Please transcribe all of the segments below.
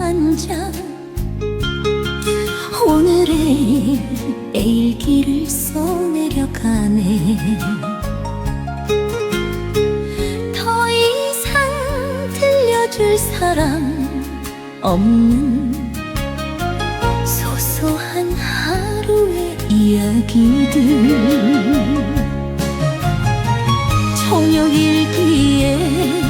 앉아. 오늘의 일기를 써내려가네. 더 이상 들려줄 사람 없는 소소한 하루의 이야기들. 저녁 일기에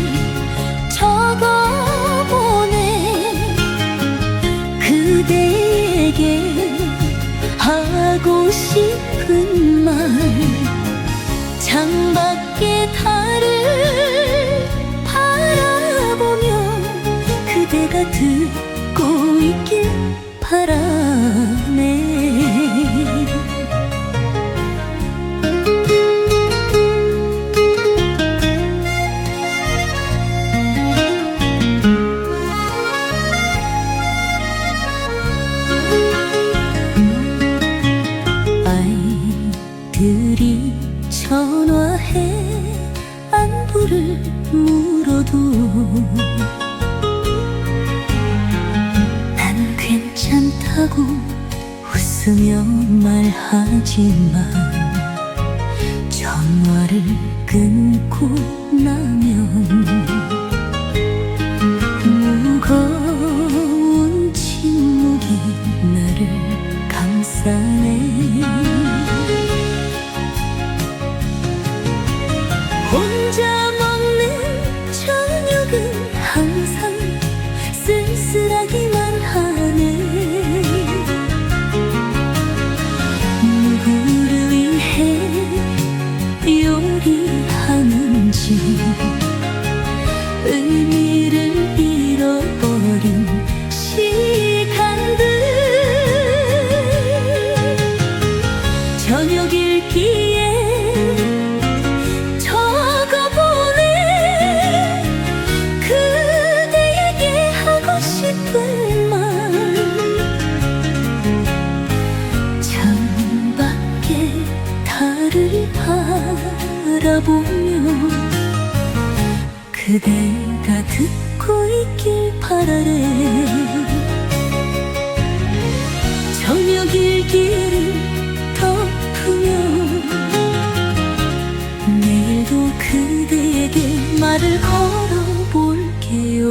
싶은 말 창밖의 달을 바라보며 그대가 듣고 있길 바라 전화해 안부를 물어도 난 괜찮다고 웃으며 말하지만 전화를 끊고 바라보며 그대가 듣고 있길 바라래 저녁 일기를 덮으며 내일도 그대에게 말을 걸어볼게요